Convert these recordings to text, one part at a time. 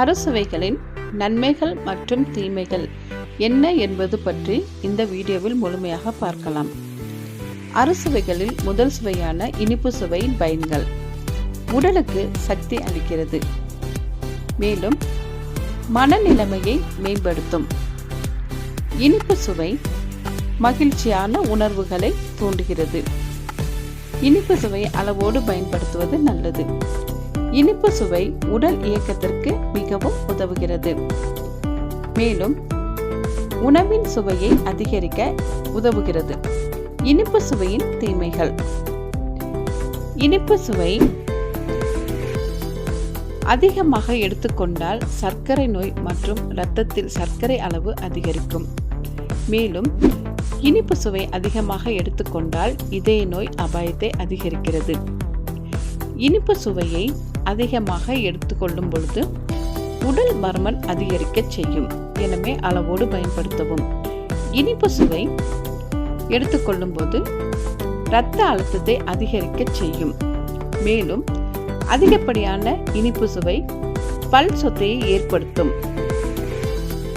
அரசுவைகளின் நன்மைகள் மற்றும் தீமைகள் என்ன என்பது பற்றி இந்த வீடியோவில் முழுமையாக பார்க்கலாம். அறுசுவைகளில் முதல் சுவையான இனிப்பு சுவையின் பயன்கள் உடலுக்கு சக்தி அளிக்கிறது. மேலும் மனநிலைமையை மேம்படுத்தும். இனிப்பு சுவை மகிழ்ச்சியான உணர்வுகளை தூண்டுகிறது. இனிப்பு சுவை அளவோடு பயன்படுத்துவது நல்லது. இனிப்பு சுவை உடல் இயக்கத்திற்கு மிகவும் உதவுகிறது. மேலும் உணவின் சுவையை அதிகரிக்க உதவுகிறது. இனிப்பு சுவையின் தீமைகள். இனிப்பு சுவை அதிகமாக எடுத்துக்கொண்டால் சர்க்கரை நோய் மற்றும் இரத்தத்தில் சர்க்கரை அளவு அதிகரிக்கும். மேலும் இனிப்பு சுவை அதிகமாக எடுத்துக்கொண்டால் இதய நோய் அபாயத்தை அதிகரிக்கிறது. இனிப்பு சுவையை அதிகமாக எடுத்துக்கொள்ளும் பொழுது உடல் பருமன் அதிகரிக்க செய்யும். எனவே அளவோடு பயன்படுத்தவும். இனிப்பு சுவை எடுத்துக்கொள்ளும் போது இரத்த அழுத்தத்தை அதிகரிக்க செய்யும். மேலும் அதிகப்படியான இனிப்பு சுவை பல் சொத்தையை ஏற்படுத்தும்.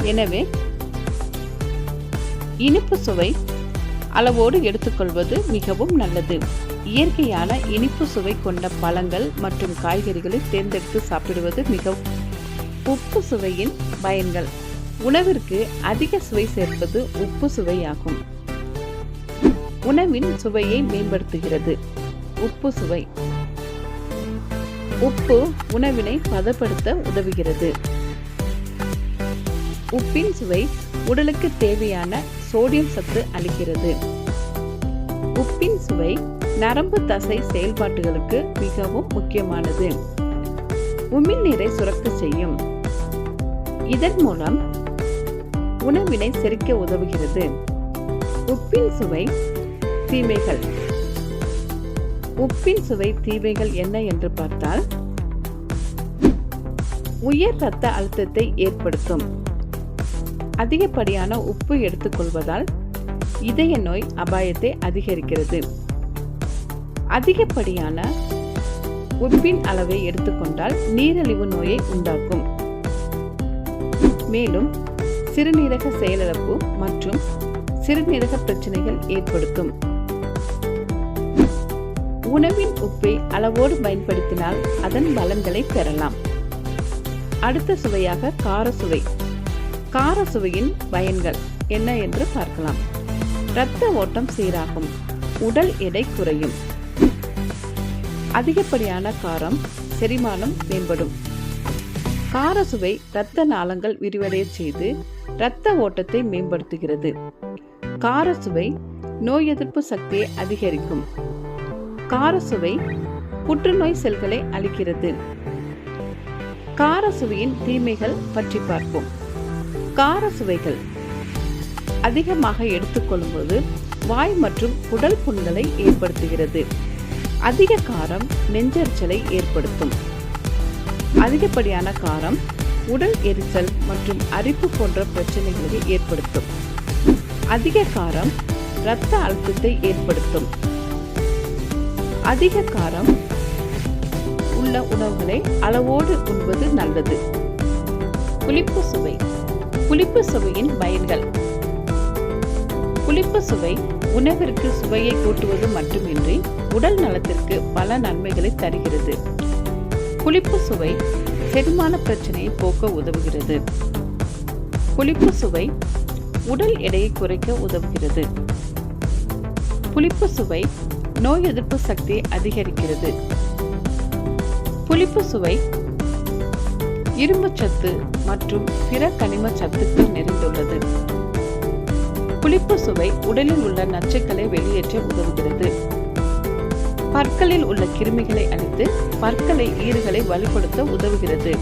எனவே இனிப்பு சுவை அளவோடு எடுத்துக்கொள்வது மிகவும் நல்லது. இயற்கையான இனிப்பு சுவை கொண்ட பழங்கள் மற்றும் காய்கறிகளை தேர்ந்தெடுத்து சாப்பிடுவது மிகவும் உப்பு சுவையின் பயன்கள். உணவிற்கு அதிக சுவை சேர்ப்பது உப்பு சுவையாகும். உணவின் சுவையை மேம்படுத்துகிறது. உப்பு சுவை. உப்பு உணவினை பதப்படுத்த உதவுகிறது. உப்பின் சுவை உடலுக்கு தேவையான சோடியம் சத்து அளிக்கிறது. உப்பின் சுவை நரம்பு தசை செயல்பாட்டுகளுக்கு மிகவும் முக்கியமானது. உமிழ்நீரை சுரக்க செய்யும். இதன் மூலம் உணவினை செரிக்க உதவுகிறது. உப்பின் சுவை தீமைகள். உப்பின் சுவை தீமைகள் என்ன என்று பார்த்தால் உயர் இரத்த அழுத்தத்தை ஏற்படுத்தும். அதிகப்படியான உப்பு எடுத்துக்கொள்வதால் இதய நோய் அபாயத்தை அதிகரிக்கிறது. அதிகப்படியான உப்பின் அளவை எடுத்துக்கொண்டால் நீரிழிவு நோயை உண்டாக்கும். மேலும் சிறுநீரக செயலிழப்பு மற்றும் சிறுநீரக பிரச்சனைகள் ஏற்படுத்தும். உணவின் உப்பை அளவோடு பயன்படுத்தினால் அதன் பலன்களை பெறலாம். அடுத்த சுவையாக கார சுவை. கார சுவையின் பயன்கள் என்ன என்று பார்க்கலாம். இரத்த ஓட்டம் சீராகும். உடல் எடை குறையும். அதிகப்படியான காரம் செரிமானம் மேம்படும். கார சுவை இரத்த நாளங்கள் விரிவடைய செய்து இரத்த ஓட்டத்தை மேம்படுத்துகிறது. கார சுவை நோய் எதிர்ப்பு சக்தியை அதிகரிக்கும். கார சுவை புற்றுநோய் செல்களை அளிக்கிறது கார சுவையின் தீமைகள் பற்றி பார்ப்போம். கார சுவைகள் அதிகமாக எடுத்துக்கொள்ளும்போது வாய் மற்றும் உடல் புண்களை ஏற்படுத்துகிறது. அதிக காரம் நெஞ்சரிச்சலை ஏற்படுத்தும். அதிகப்படியான காரம் உடல் எரிச்சல் மற்றும் அரிப்பு போன்ற பிரச்சனைகளை ஏற்படுத்தும். அதிக காரம் இரத்த அழுத்தத்தை ஏற்படுத்தும். அதிக காரம் உள்ள உணவுகளை அளவோடு உண்பது நல்லது. புளிப்பு சுவை புளிப்பு சுவையின் பயன்கள். புளிப்பு சுவை உணவிற்கு சுவையை கூட்டுவது மட்டுமின்றி உடல் நலத்திற்கு பல நன்மைகளை தருகிறது. புளிப்பு சுவை செரிமான பிரச்சனையை போக்க உதவுகிறது. புளிப்பு சுவை உடல் எடையை குறைக்க உதவுகிறது. புளிப்பு சுவை நோய் எதிர்ப்பு சக்தியை அதிகரிக்கிறது. புளிப்பு சுவை இரும்புச்சத்து மற்றும் பிற கனிம சத்துக்கள் நிறைந்துள்ளது. புளிப்பு சுவை உடலில் உள்ள நச்சுக்களை வெளியேற்ற உதவுகிறது. பற்களில் உள்ள கிருமிகளை அழித்து பற்களை ஈறுகளை வலுப்படுத்த உதவுகிறது.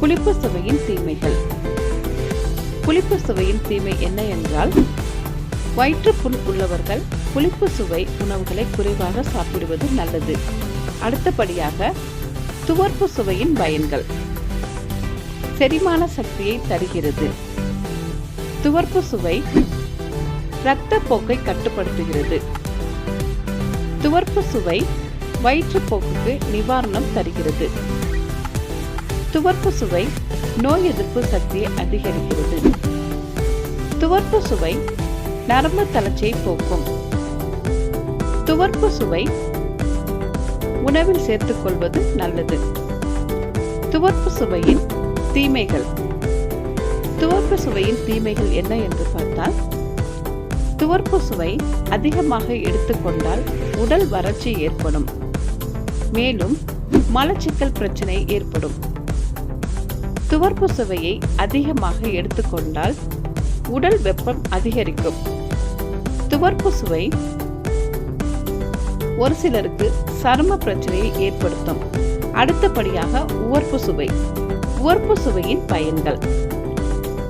புளிப்பு சுவையின் தீமைகள். புளிப்பு சுவையின் தீமை என்ன என்றால் வயிற்றுப்புண் உள்ளவர்கள் புளிப்பு சுவை உணவுகளை குறைவாக சாப்பிடுவது நல்லது. அடுத்தபடியாக துவர்ப்பு சுவையின் பயன்கள். செரிமான சக்தியை தருகிறது. துவர்ப்பு சுவை இரத்த போக்கை கட்டுப்படுத்துகிறது. துவர்ப்பு சுவை வயிற்றுப்போக்குக்கு நிவாரணம் தருகிறது. துவர்ப்பு சுவை நோய் எதிர்ப்பு சக்தியை அதிகரிக்கிறது. துவர்ப்பு சுவை நரம்பு தளர்ச்சியை போக்கும். துவர்ப்பு சுவை உணவில் சேர்த்துக் கொள்வது நல்லது. துவர்ப்பு சுவையின் தீமைகள். துவர்ப்பு சுவையின் தீமைகள் என்ன என்று பார்த்தால் துவர்ப்பு சுவை அதிகமாக எடுத்துக்கொண்டால் உடல் வறட்சி ஏற்படும். மேலும் மலச்சிக்கல் பிரச்சனை ஏற்படும். துவர்ப்பு சுவையை அதிகமாக எடுத்துக்கொண்டால் உடல் வெப்பம் அதிகரிக்கும். துவர்ப்பு சுவை ஒரு சிலருக்கு சரும பிரச்சனையை ஏற்படுத்தும். அடுத்தபடியாக உவர்ப்பு சுவை. உவர்ப்பு சுவையின் பயன்கள்.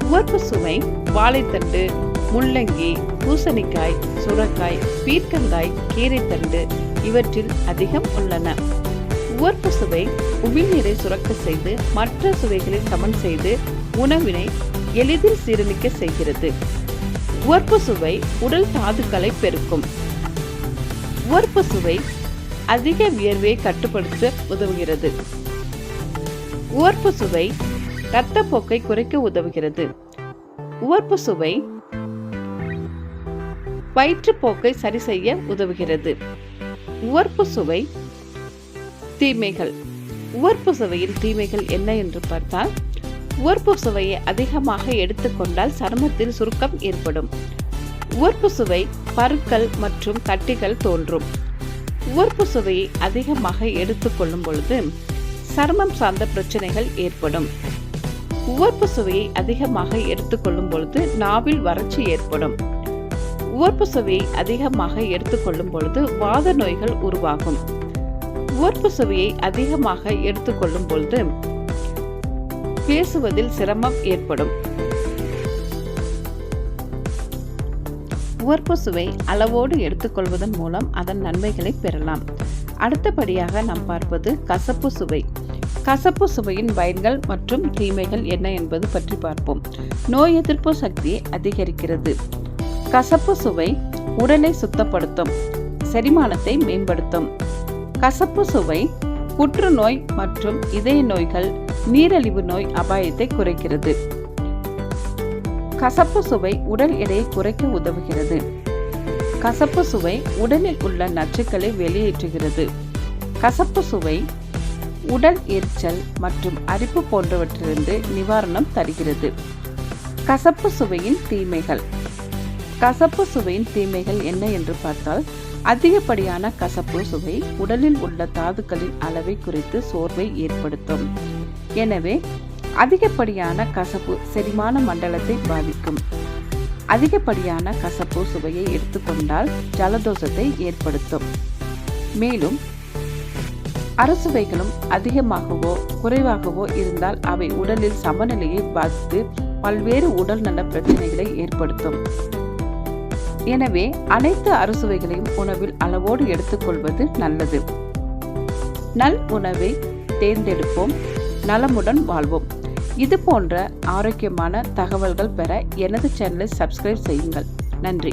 உவர்ப்பு சுவை வாழைத்தண்டு முள்ளங்கி பூசணிக்காய் சுரக்காய் பீர்க்கங்காய் கீரைத்தண்டு இவற்றில் அதிகம் உள்ளன. உவர்ப்பு சுவை உமிழ்நீரை சுரக்க செய்து மற்ற சுவைகளை சமன் செய்து உணவினை எளிதில் சீரணிக்க செய்கிறது. உவர்ப்பு சுவை உடல் தாதுக்களை பெருக்கும். உவர்ப்பு சுவை அதிக வியர்வையை கட்டுப்படுத்த உதவுகிறது. உவர்ப்பு சுவை இரத்தப்போக்கை குறைக்க உதவுகிறது. உவர்ப்பு சுவை வயிற்றுப்போக்கை சரி செய்ய உதவுகிறது. உவர்ப்பு சுவை தீமைகள். உவர்ப்பு சுவையின் தீமைகள் என்ன என்று பார்த்தால் உவர்ப்பு சுவையை அதிகமாக எடுத்துக்கொண்டால் சருமத்தில் சுருக்கம் ஏற்படும். உவர்ப்பு சுவை பருக்கள் மற்றும் கட்டிகள் தோன்றும். உவர்ப்பு சுவையை அதிகமாக எடுத்துக்கொள்ளும் பொழுது சருமம் சார்ந்த பிரச்சனைகள் ஏற்படும். உவர்ப்பு சுவையை அதிகமாக எடுத்துக்கொள்ளும் பொழுது நாவில் வறட்சி ஏற்படும். உவர்ப்பு சுவையை அதிகமாக எடுத்துக்கொள்ளும் பொழுது வாத நோய்கள் உருவாகும். உவர்ப்பு சுவையை அதிகமாக எடுத்துக்கொள்ளும் பொழுது பேசுவதில் சிரமம் ஏற்படும். உவர்ப்பு சுவை அளவோடு எடுத்துக்கொள்வதன் மூலம் அதன் நன்மைகளை பெறலாம். அடுத்தபடியாக நாம் பார்ப்பது கசப்பு சுவை. கசப்பு சுவையின் பயன்கள் மற்றும் தீமைகள் என்ன என்பது பற்றி பார்ப்போம். நோய் எதிர்ப்பு சக்தியை அதிகரிக்கிறது. கசப்பு சுவை உடலை சுத்தப்படுத்தும் செரிமானத்தை மேம்படுத்தும். கசப்பு சுவை புற்றுநோய் மற்றும் இதய நோய்கள் நீரழிவு நோய் அபாயத்தை குறைக்கிறது. கசப்பு சுவை உடல் எடையை குறைக்க உதவுகிறது. கசப்பு சுவை உடலில் உள்ள நச்சுக்களை வெளியேற்றுகிறது. கசப்பு சுவை உடல் எரிச்சல் மற்றும் அரிப்பு போன்றவற்றிலிருந்து நிவாரணம் தருகிறது. கசப்பு சுவையின் தீமைகள். கசப்பு சுவையின் தீமைகள் என்ன என்று பார்த்தால் அதிகப்படியான கசப்பு சுவை உடலில் உள்ள தாதுக்களின் அளவை குறைத்து சோர்வை ஏற்படுத்தும். எனவே அதிகப்படியான கசப்பு செரிமான மண்டலத்தை பாதிக்கும். அதிகப்படியான கசப்பு சுவையை எடுத்துக்கொண்டால் ஜலதோஷத்தை ஏற்படுத்தும். மேலும் அரசுவைகளும் அதிகமாகவோ குறைவாகவோ இருந்தால் அவை உடலில் சமநிலையை பாதித்து பல்வேறு உடல்நல பிரச்சனைகளை ஏற்படுத்தும். எனவே அனைத்து அறுசுவைகளையும் உணவில் அளவோடு எடுத்துக்கொள்வது நல்லது. நல் உணவை தேர்ந்தெடுப்போம். நலமுடன் வாழ்வோம். இது போன்ற ஆரோக்கியமான தகவல்கள் பெற எனது சேனலை சப்ஸ்கிரைப் செய்யுங்கள். நன்றி.